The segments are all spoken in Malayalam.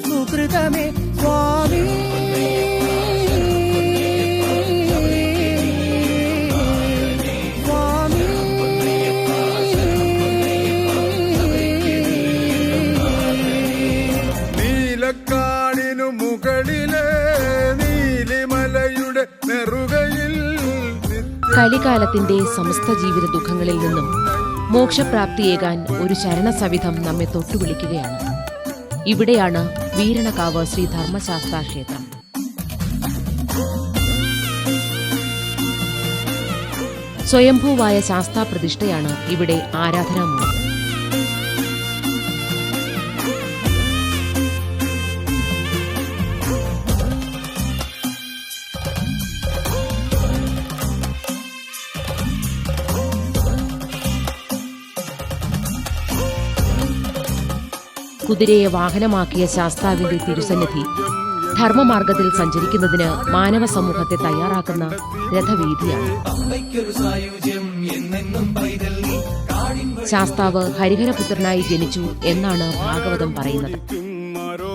സുഹൃതമേ സ്വാമി സ്വാമി നീലക്കാടിനു മുകളിലെ നീലിമലയുടെ നെറുകയിൽ കലികാലത്തിന്റെ സമസ്ത ജീവിത ദുഃഖങ്ങളിൽ നിന്നും മോക്ഷപ്രാപ്തിയേകാൻ ഒരു ശരണസവിധം നമ്മെ തൊട്ടുവിളിക്കുകയാണ്. ഇവിടെയാണ് വീരണകാവ് ശ്രീ ധർമ്മശാസ്ത്ര ക്ഷേത്രം. സ്വയംഭൂവായ ശാസ്താ പ്രതിഷ്ഠയാണ് ഇവിടെ ആരാധനാമൂലം. കുതിരയെ വാഹനമാക്കിയ ശാസ്താവിന്റെ തിരുസന്നിധി ധർമ്മമാർഗത്തിൽ സഞ്ചരിക്കുന്നതിന് മാനവ സമൂഹത്തെ തയ്യാറാക്കുന്ന രഥവീതിയാണ് ശാസ്താവ് ഹരിഹരപുത്രനായി ജനിച്ചു എന്നാണ് ഭാഗവതം പറയുന്നത്.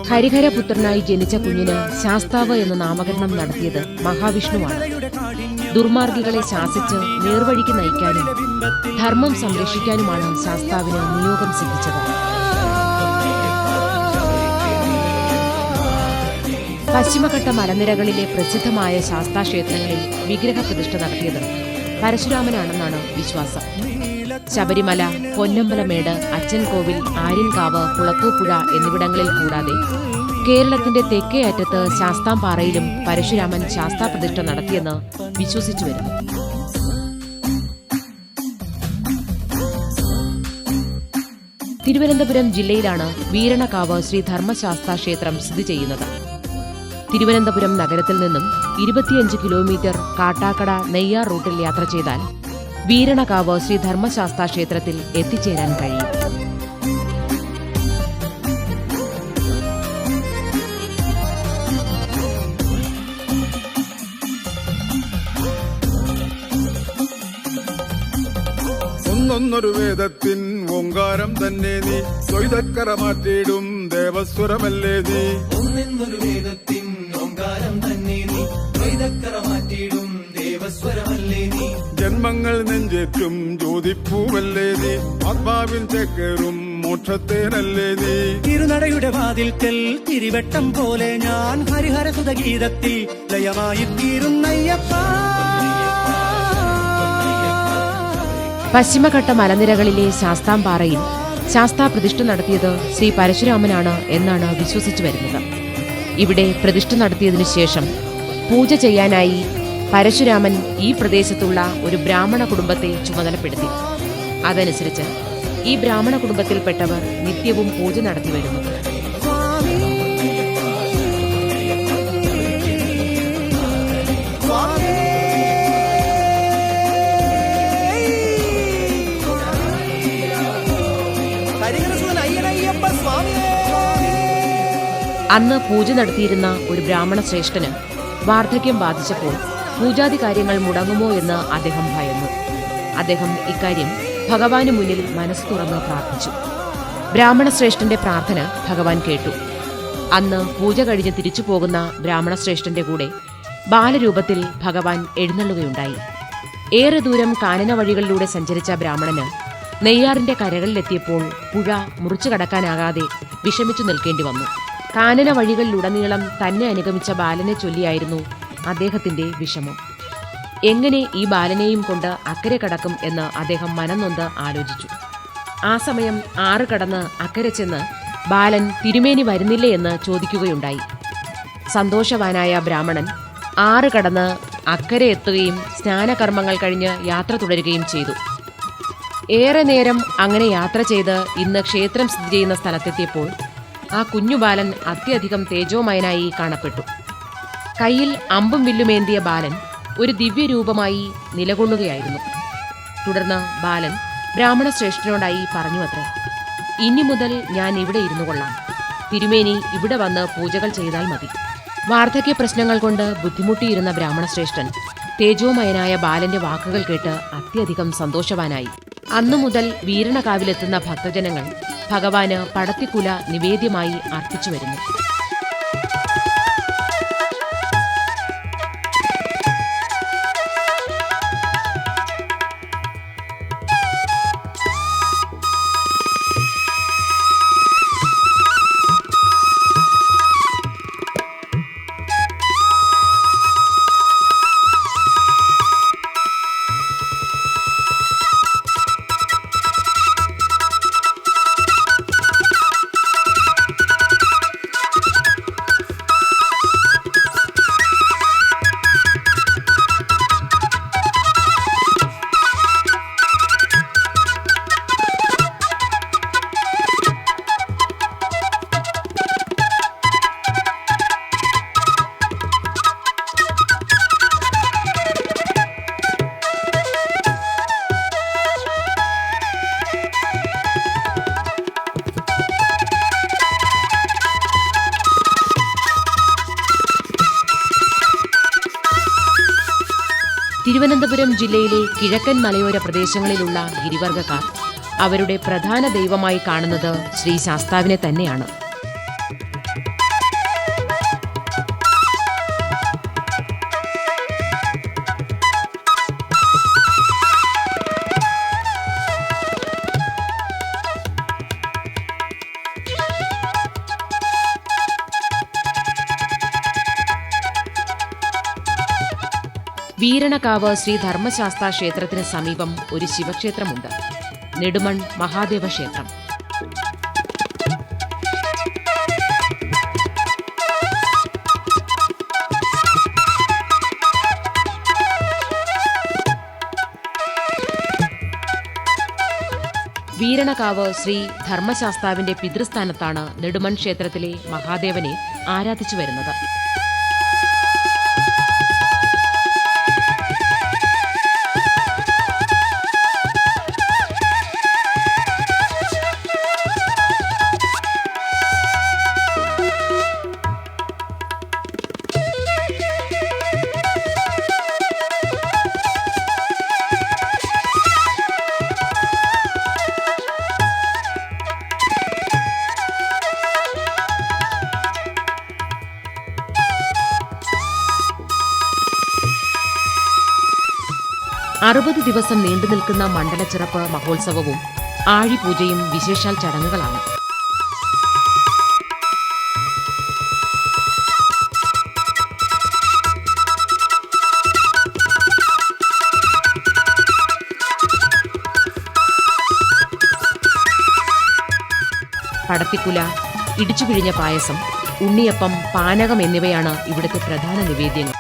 ഹരിഹരപുത്രനായി ജനിച്ച കുഞ്ഞിന് ശാസ്താവ് എന്ന നാമകരണം നടത്തിയത് മഹാവിഷ്ണുവാണ്. ദുർമാർഗികളെ ശാസിച്ച് നേർവഴിക്ക് നയിക്കാനും ധർമ്മം സംരക്ഷിക്കാനുമാണ് ശാസ്താവിന് നിയോഗം സിദ്ധിച്ചത്. പശ്ചിമഘട്ട മലനിരകളിലെ പ്രസിദ്ധമായ ശാസ്താക്ഷേത്രങ്ങളിൽ വിഗ്രഹ പ്രതിഷ്ഠ നടത്തിയത് പരശുരാമനാണെന്നാണ് വിശ്വാസം. ശബരിമല പൊന്നമ്പലമേട് അച്ചൻകോവിൽ ആര്യൻകാവ് കുളത്തൂപ്പുഴ എന്നിവിടങ്ങളിൽ കൂടാതെ കേരളത്തിന്റെ തെക്കേ അറ്റത്ത് ശാസ്താംപാറയിലും പരശുരാമൻ ശാസ്താ പ്രതിഷ്ഠ നടത്തിയെന്ന് വിശ്വസിച്ചു വരുന്നു. തിരുവനന്തപുരം ജില്ലയിലാണ് വീരണകാവ് ശ്രീ ധർമ്മശാസ്താ ക്ഷേത്രം സ്ഥിതി ചെയ്യുന്നത്. തിരുവനന്തപുരം നഗരത്തിൽ നിന്നും ഇരുപത്തിയഞ്ച് കിലോമീറ്റർ കാട്ടാക്കട നെയ്യാർ റൂട്ടിൽ യാത്ര ചെയ്താൽ വീരണകാവ് ശ്രീ ധർമ്മശാസ്താ ക്ഷേത്രത്തിൽ എത്തിച്ചേരാൻ കഴിയും. ഒന്നൊന്നൊരു വേദത്തിൻ ഓങ്കാരം തന്നെ നീ സ്വൈതക്കര മാറ്റിയിടും ദേവസ്വരമല്ലേ നീ? ഒന്നൊരു വേദത്തിൻ തന്നെ നീ. ദ്വൈതക്കറ മാറ്റിയിടും ദേവസ്വരമല്ലേ നീ. ജന്മങ്ങൾ നെഞ്ചേറ്റും ജ്യോതിപ്പൂവല്ലേ നീ. ആത്മാവിൻ ചേക്കേറും മോക്ഷത്തേനല്ലേ നീ. തിരുനടയുടെ വാതിൽക്കൽ തിരിവട്ടം പോലെ ഞാൻ ഹരിഹര ഗീതത്തിൽ ലയമായി തീരുന്നയ്യപ്പ പശ്ചിമഘട്ട മലനിരകളിലെ ശാസ്താംപാറയിൽ ശാസ്താ പ്രതിഷ്ഠ നടത്തിയത് ശ്രീ പരശുരാമനാണ് എന്നാണ് വിശ്വസിച്ചു വരുന്നത്. ഇവിടെ പ്രതിഷ്ഠ നടത്തിയതിനു ശേഷം പൂജ ചെയ്യാനായി പരശുരാമൻ ഈ പ്രദേശത്തുള്ള ഒരു ബ്രാഹ്മണ കുടുംബത്തെ ചുമതലപ്പെടുത്തി. അതനുസരിച്ച് ഈ ബ്രാഹ്മണ കുടുംബത്തിൽപ്പെട്ടവർ നിത്യവും പൂജ നടത്തി വരുന്നു. അന്ന് പൂജ നടത്തിയിരുന്ന ഒരു ബ്രാഹ്മണ ശ്രേഷ്ഠന് വാർദ്ധക്യം ബാധിച്ചപ്പോൾ പൂജാതി കാര്യങ്ങൾ മുടങ്ങുമോ എന്ന് അദ്ദേഹം ഭയന്നു. അദ്ദേഹം ഇക്കാര്യം ഭഗവാന് മുന്നിൽ മനസ്സ് തുറന്ന് പ്രാർത്ഥിച്ചു. ബ്രാഹ്മണ ശ്രേഷ്ഠന്റെ പ്രാർത്ഥന ഭഗവാൻ കേട്ടു. അന്ന് പൂജ കഴിഞ്ഞ് തിരിച്ചു പോകുന്ന ബ്രാഹ്മണ ശ്രേഷ്ഠന്റെ കൂടെ ബാലരൂപത്തിൽ ഭഗവാൻ എഴുന്നള്ളുകയുണ്ടായി. ഏറെ ദൂരം കാനന വഴികളിലൂടെ സഞ്ചരിച്ച ബ്രാഹ്മണന് നെയ്യാറിന്റെ കരകളിലെത്തിയപ്പോൾ പുഴ മുറിച്ചു കടക്കാനാകാതെ വിഷമിച്ചു നിൽക്കേണ്ടി വന്നു. കാനന വഴികളിലുടനീളം തന്നെ അനുഗമിച്ച ബാലനെ ചൊല്ലിയായിരുന്നു അദ്ദേഹത്തിന്റെ വിഷമം. എങ്ങനെ ഈ ബാലനെയും കൊണ്ട് അക്കരെ കടക്കും എന്ന് അദ്ദേഹം മനംനൊന്ത് ആലോചിച്ചു. ആ സമയം ആറ് കടന്ന് അക്കരെ ചെന്ന് ബാലൻ തിരുമേനി വരുന്നില്ലേ എന്ന് ചോദിക്കുകയുണ്ടായി. സന്തോഷവാനായ ബ്രാഹ്മണൻ ആറ് കടന്ന് അക്കരെ എത്തുകയും സ്നാനകർമ്മങ്ങൾ കഴിഞ്ഞ് യാത്ര തുടരുകയും ചെയ്തു. ഏറെ നേരം അങ്ങനെ യാത്ര ചെയ്ത് ഇന്ന് ക്ഷേത്രം സ്ഥിതി ചെയ്യുന്ന സ്ഥലത്തെത്തിയപ്പോൾ ആ കുഞ്ഞു ബാലൻ അത്യധികം തേജോമയനായി കാണപ്പെട്ടു. കയ്യിൽ അമ്പും വില്ലുമേന്തിയ ബാലൻ ഒരു ദിവ്യരൂപമായി നിലകൊള്ളുകയായിരുന്നു. തുടർന്ന് ബാലൻ ബ്രാഹ്മണ ശ്രേഷ്ഠനോടായി പറഞ്ഞു അത്രേ ഇനി മുതൽ ഞാൻ ഇവിടെ ഇരുന്നു കൊള്ളാം. തിരുമേനി ഇവിടെ വന്ന് പൂജകൾ ചെയ്താൽ മതി. വാർദ്ധക്യ പ്രശ്നങ്ങൾ കൊണ്ട് ബുദ്ധിമുട്ടിയിരുന്ന ബ്രാഹ്മണ ശ്രേഷ്ഠൻ തേജോമയനായ ബാലന്റെ വാക്കുകൾ കേട്ട് അത്യധികം സന്തോഷവാനായി. അന്നു മുതൽ വീരണകാവിലെത്തുന്ന ഭക്തജനങ്ങൾ ഭഗവാന് പടത്തിക്കുല നിവേദ്യമായി അർപ്പിച്ചു വരുന്നു. തിരുവനന്തപുരം ജില്ലയിലെ കിഴക്കൻ മലയോര പ്രദേശങ്ങളിലുള്ള ഗിരിവർഗക്കാർ അവരുടെ പ്രധാന ദൈവമായി കാണുന്നത് ശ്രീ ശാസ്താവിനെ തന്നെയാണ്. വീരണകാവ് ശ്രീ ധർമ്മശാസ്ത്ര ക്ഷേത്രത്തിന് സമീപം ഒരു ശിവക്ഷേത്രമുണ്ട്. നെടുമൺ മഹാദേവ ക്ഷേത്രം. വീരണകാവ് ശ്രീ ധർമ്മശാസ്താവിന്റെ പിതൃസ്ഥാനത്താണ് നെടുമൺ ക്ഷേത്രത്തിലെ മഹാദേവനെ ആരാധിച്ചു വരുന്നത്. അറുപത് ദിവസം നീണ്ടു നിൽക്കുന്ന മണ്ഡലച്ചിറപ്പ് മഹോത്സവവും ആഴിപൂജയും വിശേഷാൽ ചടങ്ങുകളാണ്. പടത്തിക്കുല ഇടിച്ചു പിഴിഞ്ഞ പായസം ഉണ്ണിയപ്പം പാനകം എന്നിവയാണ് ഇവിടുത്തെ പ്രധാന നിവേദ്യങ്ങൾ.